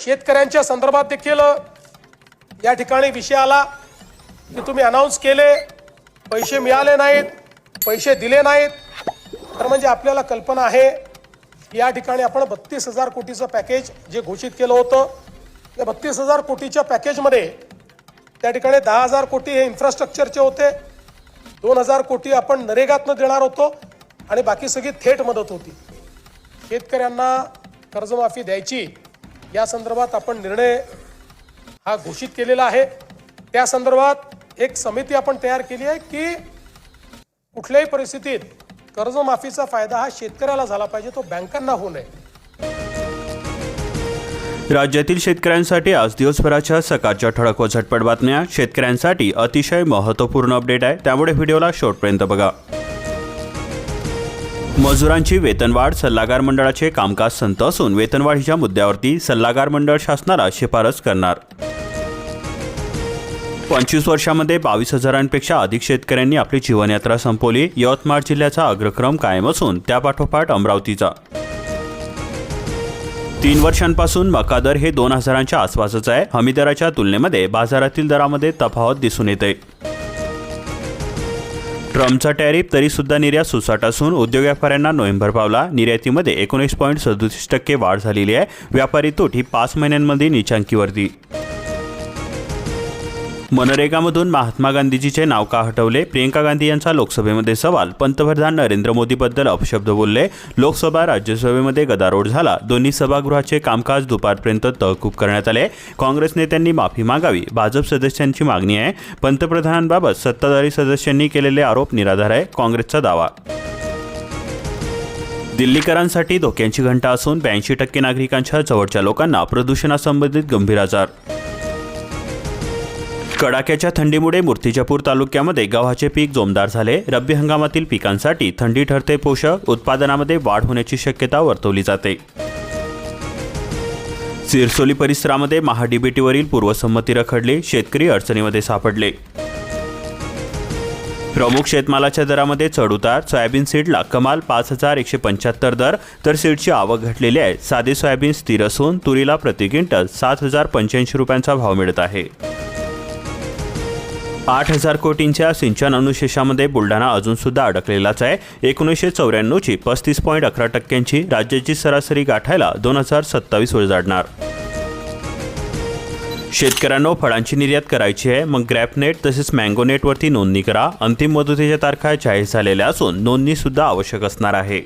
शेतकऱ्यांच्या संदर्भात देखील या ठिकाणी विषय आला की तुम्ही अनाऊन्स केले पैसे मिळाले नाहीत पैसे दिले नाहीत. तर म्हणजे आपल्याला कल्पना आहे या ठिकाणी आपण बत्तीस हजार कोटीचं पॅकेज जे घोषित केलं होतं त्या बत्तीस हजार कोटीच्या पॅकेजमध्ये त्या ठिकाणी दहा हजार कोटी हे इन्फ्रास्ट्रक्चरचे होते. दोन हजार कोटी आपण नरेगातनं देणार होतो आणि बाकी सगळी थेट मदत होती. शेतकऱ्यांना कर्जमाफी द्यायची या संदर्भात आपण निर्णय हा घोषित केलेला आहे. त्या संदर्भात एक समिती आपण तयार केली आहे की कुठल्याही परिस्थितीत कर्जमाफीचा फायदा हा शेतकऱ्याला झाला पाहिजे तो बँकांना होऊ नये. राज्यातील शेतकऱ्यांसाठी आज दिवसभराच्या सकाळच्या ठळक व झटपट बातम्या. शेतकऱ्यांसाठी अतिशय महत्त्वपूर्ण अपडेट आहे. त्यामुळे व्हिडिओला शेवटपर्यंत बघा. मजुरांची वेतनवाढ सल्लागार मंडळाचे कामकाज संत असून वेतनवाढीच्या मुद्द्यावरती सल्लागार मंडळ शासनाला शिफारस करणार. पंचवीस वर्षामध्ये बावीस हजारांपेक्षा अधिक शेतकऱ्यांनी आपली जीवनयात्रा संपवली. यवतमाळ जिल्ह्याचा अग्रक्रम कायम असून त्यापाठोपाठ अमरावतीचा. तीन वर्षांपासून मका दर हे दोन हजारांच्या आसपासच आहे. हमी दराच्या तुलनेमध्ये बाजारातील दरामध्ये तफावत दिसून येते. ट्रम्पचा टॅरिफ तरीसुद्धा निर्यात सुसाट असून उद्योग व्यापाऱ्यांना नोव्हेंबर पावला निर्यातीमध्ये एकोणीस पॉईंट सदुतीस टक्के वाढ झालेली आहे. व्यापारी तूट ही पाच महिन्यांमध्ये निचांकीवरती. मनरेगामधून महात्मा गांधीजीचे नाव का हटवले? प्रियंका गांधी यांचा लोकसभेमध्ये सवाल पंतप्रधान नरेंद्र मोदीबद्दल अपशब्द बोलले. लोकसभा राज्यसभेमध्ये गदारोळ झाला. दोन्ही सभागृहाचे कामकाज दुपारपर्यंत तहकूब करण्यात आले. काँग्रेस नेत्यांनी माफी मागावी. भाजप सदस्यांची मागणी आहे. पंतप्रधानांबाबत सत्ताधारी सदस्यांनी केलेले आरोप निराधार आहे. काँग्रेसचा दावा. दिल्लीकरांसाठी धोक्यांची घंटा असून ब्याऐंशी टक्के नागरिकांच्या जवळच्या लोकांना प्रदूषणासंबंधित गंभीर आजार कडाक्याच्या थंडीमुळे मूर्तिजापूर तालुक्यामध्ये गव्हाचे पीक जोमदार झाले. रब्बी हंगामातील पिकांसाठी थंडी ठरते पोषक उत्पादनामध्ये वाढ होण्याची शक्यता वर्तवली जाते. सिरसोली परिसरामध्ये महाडीबीटीवरील पूर्वसंमती रखडली शेतकरी अडचणीमध्ये सापडले. प्रमुख शेतमालाच्या दरामध्ये चढउतार सोयाबीन सीडला कमाल पाच हजार एकशे पंच्याहत्तर दर तर सीडची आवक घटलेली आहे. साधे सोयाबीन स्थिर असून तुरीला प्रति क्विंटल सात हजार पंच्याऐंशी रुपयांचा भाव मिळत आहे. आठ हजार कोटींच्या सिंचन अनुशेषामध्ये बुलढाणा अजूनसुद्धा अडकलेलाच आहे. एकोणीसशे चौऱ्याण्णवची पस्तीस पॉईंट अकरा टक्क्यांची राज्याची सरासरी गाठायला दोन हजार सत्तावीस वर जाणार शेतकऱ्यांना फळांची निर्यात करायची आहे. मग ग्रॅपनेट तसेच मँगोनेटवरती नोंदणी करा. अंतिम मुदतीच्या तारखा जाहीर झालेल्या असून नोंदणीसुद्धा आवश्यक असणार आहे.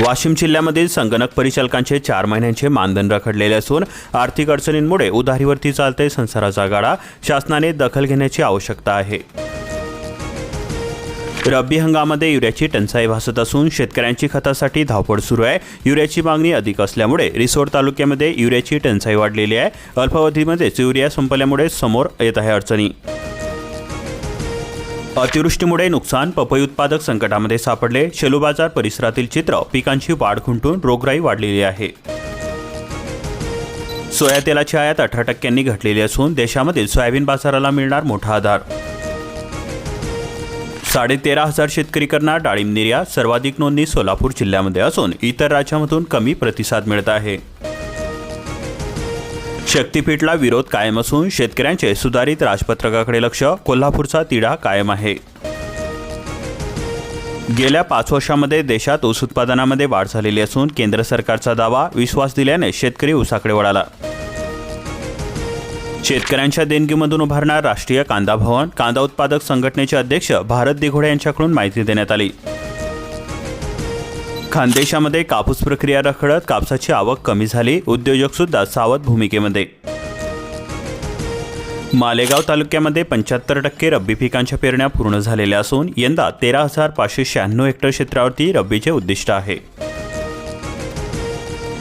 वाशिम जिल्ह्यामधील संगणक परिचालकांचे चार महिन्यांचे मानधन रखडलेले असून आर्थिक अडचणींमुळे उधारीवरती चालते संसाराचा गाडा शासनाने दखल घेण्याची आवश्यकता आहे. रब्बी हंगामामध्ये युरियाची टंचाई भासत असून शेतकऱ्यांची खतासाठी धावपळ सुरू आहे. युरियाची मागणी अधिक असल्यामुळे रिसोड तालुक्यामध्ये युरियाची टंचाई वाढलेली आहे. अल्पावधीमध्येच युरिया संपल्यामुळे समोर येत आहे अडचणी. अतिवृष्टीमुळे नुकसान पपई उत्पादक संकटामध्ये सापडले. शेलू बाजार परिसरातील चित्र पिकांची वाढ खुंटून रोगराई वाढलेली आहे. सोया तेलाची आयात अठरा टक्क्यांनी घटलेली असून देशामधील सोयाबीन बाजाराला मिळणार मोठा आधार. साडेतेरा हजार शेतकरी करणार डाळिंब निर्यात सर्वाधिक नोंदणी सोलापूर जिल्ह्यामध्ये असून इतर राज्यामधून कमी प्रतिसाद मिळत आहे. शक्तीपीठला विरोध कायम असून शेतकऱ्यांचे सुधारित राजपत्रकाकडे लक्ष कोल्हापूरचा तिढा कायम आहे. गेल्या पाच वर्षामध्ये देशात ऊस उत्पादनामध्ये वाढ झालेली असून केंद्र सरकारचा दावा विश्वास दिल्याने शेतकरी ऊसाकडे वळाला. शेतकऱ्यांच्या देणगीमधून उभारणार राष्ट्रीय कांदा भवन कांदा उत्पादक संघटनेचे अध्यक्ष भारत दिघोडे यांच्याकडून माहिती देण्यात आली. खानदेशामध्ये कापूस प्रक्रिया रखडत कापसाची आवक कमी झाली. उद्योजक सुद्धा सावध भूमिकेमध्ये. मालेगाव तालुक्यामध्ये पंच्याहत्तर टक्के रब्बी पिकांच्या पेरण्या पूर्ण झालेल्या असून यंदा तेरा हजार पाचशे शहाण्णव हेक्टर क्षेत्रावरती रब्बीचे उद्दिष्ट आहे.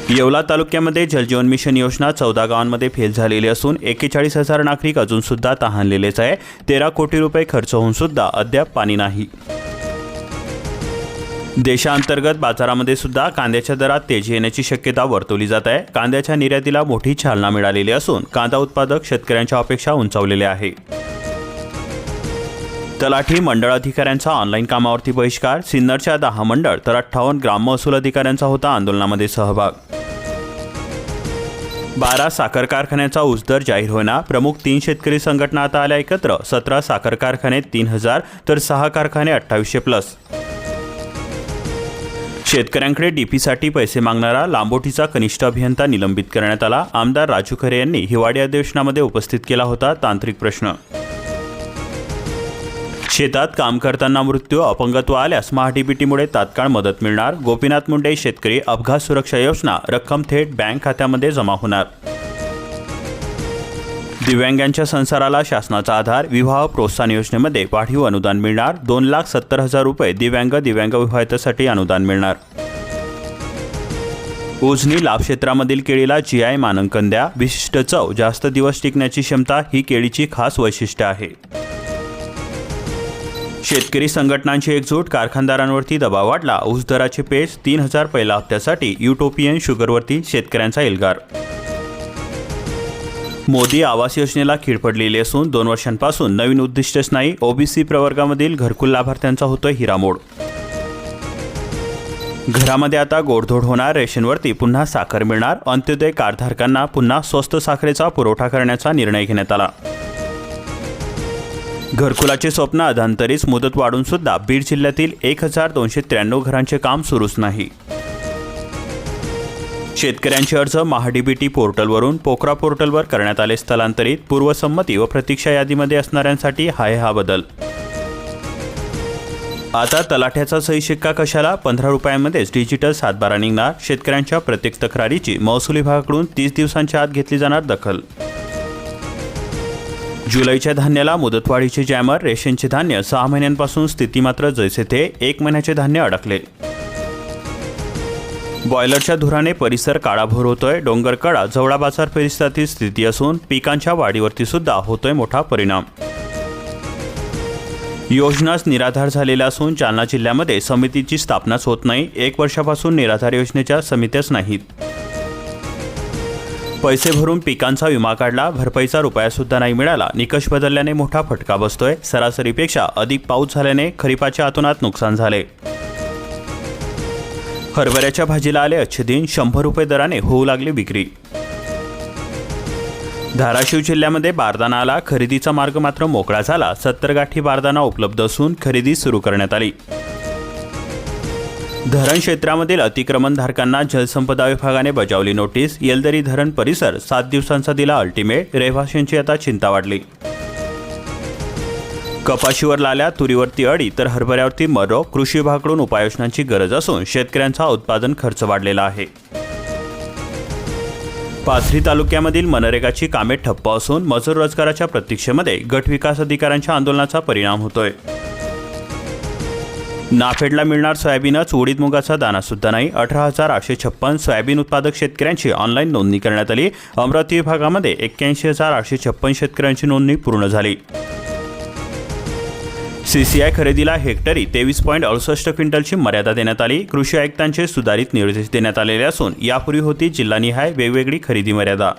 येवला तालुक्यामध्ये जलजीवन मिशन योजना चौदा गावांमध्ये फेल झालेली असून एकेचाळीस हजार नागरिक अजूनसुद्धा तहानलेलेच आहे. तेरा कोटी रुपये खर्च होऊनसुद्धा अद्याप पाणी नाही. देशांतर्गत बाजारामध्ये सुद्धा कांद्याच्या दरात तेजी येण्याची शक्यता वर्तवली जात आहे. कांद्याच्या निर्यातीला मोठी चालना मिळालेली असून कांदा उत्पादक शेतकऱ्यांच्या अपेक्षा उंचावलेल्या आहे. तलाठी मंडळ अधिकाऱ्यांचा ऑनलाईन कामावरती बहिष्कार सिन्नरच्या दहा मंडळ तर अठ्ठावन्न ग्राम महसूल अधिकाऱ्यांचा होता आंदोलनामध्ये सहभाग. बारा साखर कारखान्याचा उसदर जाहीर होणार प्रमुख तीन शेतकरी संघटना आता आल्या एकत्र सतरा साखर कारखाने तीन हजार तर सहा कारखाने अठ्ठावीसशे प्लस. शेतकऱ्यांकडे डीपीसाठी पैसे मागणारा लांबोटीचा कनिष्ठ अभियंता निलंबित करण्यात आला. आमदार राजू खरे यांनी हिवाळी अधिवेशनामध्ये उपस्थित केला होता तांत्रिक प्रश्न. शेतात काम करताना मृत्यू अपंगत्व आल्यास महाडीबीटीमुळे तात्काळ मदत मिळणार. गोपीनाथ मुंडे शेतकरी अपघात सुरक्षा योजना रक्कम थेट बँक खात्यामध्ये जमा होणार. दिव्यांगांच्या संसाराला शासनाचा आधार विवाह प्रोत्साहन योजनेमध्ये वाढीव अनुदान मिळणार. दोन लाख सत्तर हजार रुपये दिव्यांग दिव्यांग विवाहितासाठी अनुदान मिळणार. उजनी लाभ क्षेत्रामधील केळीला जीआय मानांकन द्या. विशिष्ट चव जास्त दिवस टिकण्याची क्षमता ही केळीची खास वैशिष्ट्य आहे. शेतकरी संघटनांची एकजूट कारखानदारांवरती दबाव वाढला. ऊस दराचे पेच तीन हजार पहिल्या हप्त्यासाठी युटोपियन शुगरवरती शेतकऱ्यांचा एल्गार. मोदी आवास योजनेला खीळ पडलेली असून दोन वर्षांपासून नवीन उद्दिष्टच नाही. ओबीसी प्रवर्गामधील घरकुल लाभार्थ्यांचा होतोय हिरामोड. घरामध्ये आता गोडधोड होणार रेशनवरती पुन्हा साखर मिळणार अंत्योदय कारधारकांना पुन्हा स्वस्त साखरेचा पुरवठा करण्याचा निर्णय घेण्यात आला. घरकुलाचे स्वप्न अधांतरीच मुदत वाढून सुद्धा बीड जिल्ह्यातील एक हजार दोनशे त्र्याण्णव घरांचे काम सुरूच नाही. शेतकऱ्यांचे अर्ज महाडीबीटी पोर्टलवरून पोकरा पोर्टलवर करण्यात आले. स्थलांतरित पूर्वसंमती व प्रतीक्षा यादीमध्ये असणाऱ्यांसाठी हाय हा बदल. आता तलाठ्याचा सही शिक्का कशाला? पंधरा रुपयांमध्येच डिजिटल सातबारा निघणार. शेतकऱ्यांच्या प्रत्येक तक्रारीची महसूल विभागाकडून तीस दिवसांच्या आत घेतली जाणार दखल. जुलैच्या धान्याला मुदतवाढीचे जॅमर रेशनचे धान्य सहा महिन्यांपासून स्थिती मात्र जैसे थे. एक महिन्याचे धान्य अडकले. बॉयलरच्या धुराने परिसर काळाभोर होतोय. डोंगरकडा जवळा बाजार परिसरातील स्थिती असून पिकांच्या वाढीवरती सुद्धा होतोय मोठा परिणाम. योजनाच निराधार झालेल्या असून जालना जिल्ह्यामध्ये समितीची स्थापनाच होत नाही. एक वर्षापासून निराधार योजनेच्या समित्याच नाहीत. पैसे भरून पिकांचा विमा काढला. भरपाईचा रुपयासुद्धा नाही मिळाला. निकष बदलल्याने मोठा फटका बसतोय. सरासरीपेक्षा अधिक पाऊस झाल्याने खरीपाच्या आतोनात नुकसान झाले. हरभऱ्याच्या भाजीला आले अच्छे दिन शंभर रुपये दराने होऊ लागली विक्री. धाराशिव जिल्ह्यामध्ये बारदाना आला. खरेदीचा मार्ग मात्र मोकळा झाला. सत्तर गाठी बारदाना उपलब्ध असून खरेदी सुरू करण्यात आली. धरण क्षेत्रामधील अतिक्रमणधारकांना जलसंपदा विभागाने बजावली नोटीस. येलदरी धरण परिसर सात दिवसांचा दिला अल्टिमेट रहिवाशांची आता चिंता वाढली. कपाशीवर लाल्या तुरीवरती अडी तर हरभऱ्यावरती मरो कृषी विभागाकडून उपाययोजनांची गरज असून शेतकऱ्यांचा उत्पादन खर्च वाढलेला आहे. पाथरी तालुक्यामधील मनरेगाची कामे ठप्प असून मजूर रोजगाराच्या प्रतीक्षेमध्ये गट विकास अधिकाऱ्यांच्या आंदोलनाचा परिणाम होतोय. नाफेडला मिळणार सोयाबीनच उडीद मुगाचा दाना सुद्धा नाही. अठरा हजार आठशे छप्पन सोयाबीन उत्पादक शेतकऱ्यांची ऑनलाईन नोंदणी करण्यात आली. अमरावती विभागामध्ये एक्क्याऐंशी हजार आठशे छप्पन शेतकऱ्यांची नोंदणी पूर्ण झाली. सीसीआय खरेदीला हेक्टरी तेवीस पॉईंट अडुसष्ट क्विंटलची मर्यादा देण्यात आली. कृषी आयुक्तांचे सुधारित निर्देश देण्यात आलेले असून यापूर्वी होती जिल्हानिहाय वेगवेगळी खरेदी मर्यादा.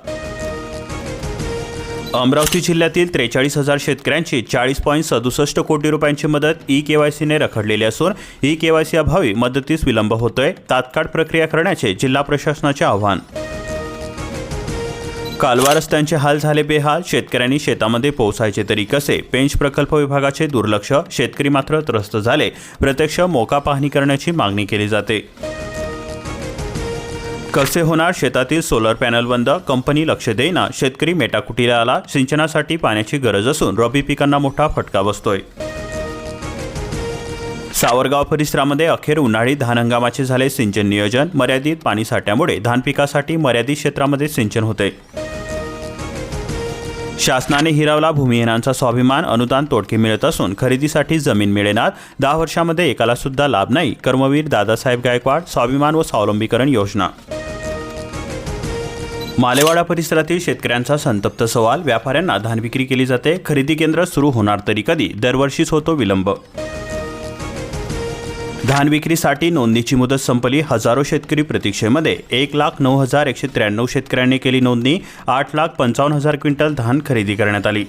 अमरावती जिल्ह्यातील त्रेचाळीस हजार शेतकऱ्यांची चाळीस पॉईंट सदुसष्ट कोटी रुपयांची मदत ई के वाय सीने रखडलेली असून ई के वाय सी अभावी मदतीस विलंब होतोय. तात्काळ प्रक्रिया करण्याचे जिल्हा प्रशासनाचे आव्हान. कालवा रस्त्यांचे हाल झाले बेहाल. शेतकऱ्यांनी शेतामध्ये पोहोचायचे तरी कसे? पेंच प्रकल्प विभागाचे दुर्लक्ष. शेतकरी मात्र त्रस्त झाले. प्रत्यक्ष मोका पाहणी करण्याची मागणी केली जाते. कसे होणार? शेतातील सोलर पॅनल बंद. कंपनी लक्ष देईना. शेतकरी मेटाकुटीला आला. सिंचनासाठी पाण्याची गरज असून रबी पिकांना मोठा फटका बसतोय. सावरगाव परिसरामध्ये अखेर उन्हाळी धान हंगामाचे झाले सिंचन नियोजन. मर्यादित पाणीसाठ्यामुळे धान पिकासाठी मर्यादित क्षेत्रामध्ये सिंचन होते. शासनाने हिरावला भूमिहीनांचा स्वाभिमान अनुदान तोडके मिळत असून खरेदीसाठी जमीन मिळेनात दहा वर्षामध्ये एकाला सुद्धा लाभ नाही. कर्मवीर दादासाहेब गायकवाड स्वाभिमान व स्वावलंबीकरण योजना. मालेवाडा परिसरातील शेतकऱ्यांचा संतप्त सवाल. व्यापाऱ्यांना धान विक्री केली जाते. खरेदी केंद्र सुरू होणार तरी कधी? दरवर्षीच होतो विलंब. धान विक्रीसाठी नोंदणीची मुदत संपली. हजारो शेतकरी प्रतीक्षेमध्ये एक लाख नऊ हजार एकशे त्र्याण्णव शेतकऱ्यांनी केली नोंदणी. आठ लाख पंचावन्न हजार क्विंटल धान खरेदी करण्यात आली.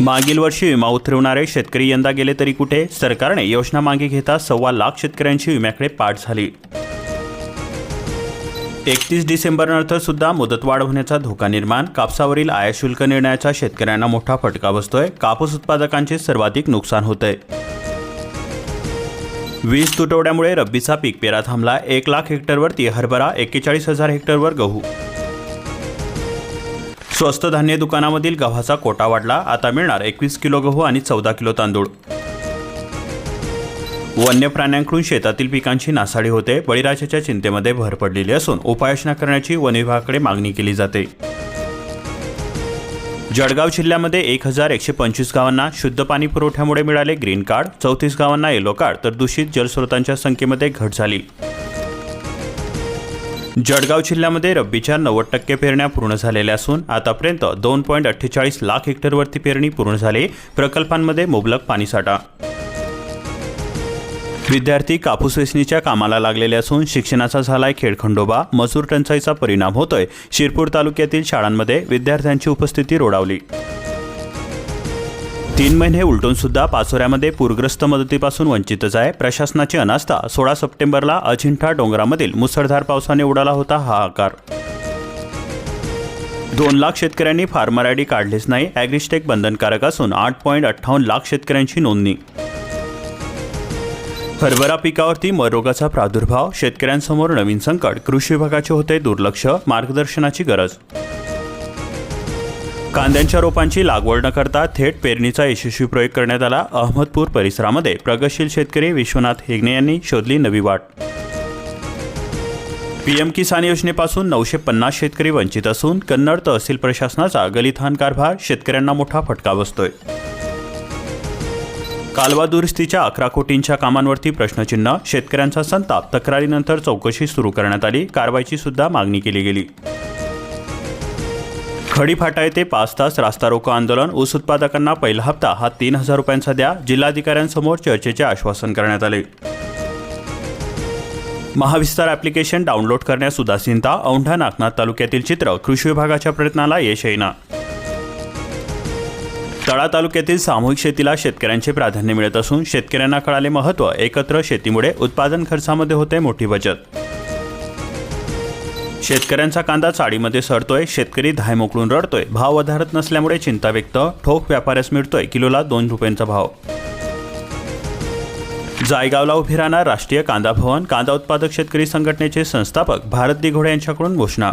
मागील वर्षी विमा उतरवणारे शेतकरी यंदा गेले तरी कुठे? सरकारने योजना मागे घेता सव्वा लाख शेतकऱ्यांची विम्याकडे पाठ झाली. एकतीस डिसेंबरनंतर सुद्धा मुदतवाढ होण्याचा धोका निर्माण. कापसावरील आयात शुल्क निर्णयाचा शेतकऱ्यांना मोठा फटका बसतोय. कापूस उत्पादकांचे सर्वाधिक नुकसान होतंय. वीज तुटवड्यामुळे रब्बीचा पीक पेरा थांबला एक लाख हेक्टरवरती हरभरा एक्केचाळीस हजार हेक्टरवर गहू. स्वस्त धान्य दुकानामधील गव्हाचा कोटा वाढला. आता मिळणार एकवीस किलो गहू आणि चौदा किलो तांदूळ. वन्य प्राण्यांकडून शेतातील पिकांची नासाडी होते. बळीराजाच्या चिंतेमध्ये भर पडलेली असून उपाययोजना करण्याची वन विभागाकडे मागणी केली जाते. जळगाव जिल्ह्यामध्ये एक हजार एकशे पंचवीस गावांना शुद्ध पाणी पुरवठ्यामुळे मिळाले ग्रीन कार्ड चौतीस गावांना येलो कार्ड तर दूषित जलस्रोतांच्या संख्येमध्ये घट झाली. जळगाव जिल्ह्यामध्ये रब्बीच्या नव्वद टक्के पेरण्या पूर्ण झालेल्या असून आतापर्यंत दोन पॉईंट अठ्ठेचाळीस लाख हेक्टरवरती पेरणी पूर्ण झाली. प्रकल्पांमध्ये मुबलक पाणीसाठा विद्यार्थी कापूस वेचणीच्या कामाला लागलेले असून शिक्षणाचा झालाय खेळखंडोबा मजूर टंचाईचा परिणाम होतोय. शिरपूर तालुक्यातील शाळांमध्ये विद्यार्थ्यांची उपस्थिती रोडावली. तीन महिने उलटून सुद्धा पाचोऱ्यामध्ये पूरग्रस्त मदतीपासून वंचितच आहे. प्रशासनाची अनास्था. सोळा सप्टेंबरला अजिंठा डोंगरामधील मुसळधार पावसाने उडाला होता हा आकार. दोन लाख शेतकऱ्यांनी फार्मर आय डी नाही. ॲग्रिस्टेक बंधनकारक असून आठ पॉईंट अठ्ठावन्न लाख शेतकऱ्यांची नोंदणी. हरभरा पिकावरती मरोगाचा प्रादुर्भाव शेतकऱ्यांसमोर नवीन संकट कृषी विभागाचे होते दुर्लक्ष मार्गदर्शनाची गरज. कांद्यांच्या रोपांची लागवड न करता थेट पेरणीचा यशस्वी प्रयोग करण्यात आला. अहमदपूर परिसरामध्ये प्रगतशील शेतकरी विश्वनाथ हेगणे यांनी शोधली नवी वाट. पीएम किसान योजनेपासून नऊशे पन्नास शेतकरी वंचित असून कन्नड तहसील प्रशासनाचा गलिथान कारभार शेतकऱ्यांना मोठा फटका बसतोय. कालवा दुरुस्तीच्या अकरा कोटींच्या कामांवरती प्रश्नचिन्ह शेतकऱ्यांचा संताप तक्रारीनंतर चौकशी सुरू करण्यात आली कारवाईची सुद्धा मागणी केली गेली. खडीफाटा येथे पाच तास रास्ता रोको आंदोलन ऊस उत्पादकांना पहिला हप्ता हा तीन हजार रुपयांचा द्या जिल्हाधिकाऱ्यांसमोर चर्चेचे आश्वासन करण्यात आले. महाविस्तार ॲप्लिकेशन डाउनलोड करण्यास उदासीनता औंढा नागनाथ तालुक्यातील चित्र कृषी विभागाच्या प्रयत्नाला यश येईना. तळा तालुक्यातील सामूहिक शेतीला शेतकऱ्यांचे प्राधान्य मिळत असून शेतकऱ्यांना कळाले महत्त्व एकत्र शेतीमुळे उत्पादन खर्चामध्ये होते मोठी बचत. शेतकऱ्यांचा कांदा चाळीमध्ये सरतोय शेतकरी धाय मोकळून रडतोय. भाव वधारत नसल्यामुळे चिंता व्यक्त ठोक व्यापाऱ्यास मिळतोय किलोला दोन रुपयांचा भाव. जायगावला उभी राहणार राष्ट्रीय कांदा भवन कांदा उत्पादक शेतकरी संघटनेचे संस्थापक भारत दिघोडे यांच्याकडून घोषणा.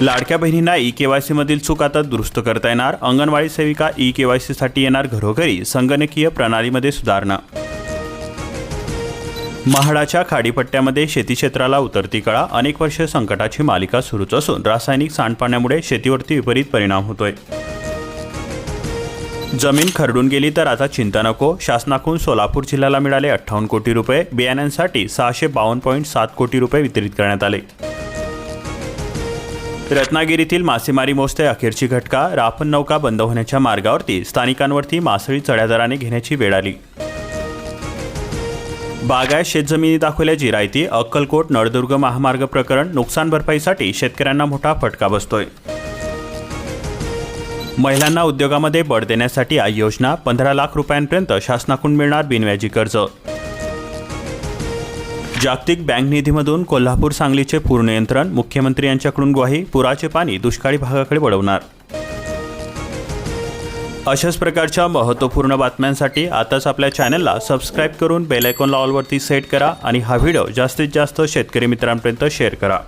लाडक्या बहिणींना ई केवायसी मधील चूक आता दुरुस्त करता येणार. अंगणवाडी सेविका ई केवायसी साठी येणार घरोघरी संगणकीय प्रणालीमध्ये सुधारणा. महाडाच्या खाडीपट्ट्यामध्ये शेती क्षेत्राला उतरती कळा. अनेक वर्षे संकटाची मालिका सुरूच असून रासायनिक सांडपाण्यामुळे शेतीवरती विपरीत परिणाम होतोय. जमीन खरडून गेली तर आता चिंता नको. शासनाकडून सोलापूर जिल्ह्याला मिळाले अठ्ठावन्न कोटी रुपये. बियाण्यांसाठी सहाशे बावन्न पॉईंट सात कोटी रुपये वितरित करण्यात आले. रत्नागिरीतील मासेमारी मोजते अखेरची घटका राफन नौका बंद होण्याच्या मार्गावरती स्थानिकांवरती मासळी चढ्या दराने घेण्याची वेळ आली. बागायत शेतजमिनी दाखवल्याची रायती अक्कलकोट नळदुर्ग महामार्ग प्रकरण नुकसान भरपाईसाठी शेतकऱ्यांना मोठा फटका बसतोय. महिलांना उद्योगामध्ये बळ देण्यासाठी आई योजना पंधरा लाख रुपयांपर्यंत शासनाकडून मिळणार बिनव्याजी कर्ज. जागतिक बँक निधीमधून कोल्हापूर सांगलीचे पूर्णनियंत्रण मुख्यमंत्री यांच्याकडून ग्वाही पुराचे पाणी दुष्काळी भागाकडे वळवणार. अशाच प्रकारच्या महत्त्वपूर्ण बातम्यांसाठी आताच आपल्या चॅनलला सबस्क्राईब करून बेल ऑलवरती सेट करा आणि हा व्हिडिओ जास्तीत जास्त शेतकरी मित्रांपर्यंत शेअर करा.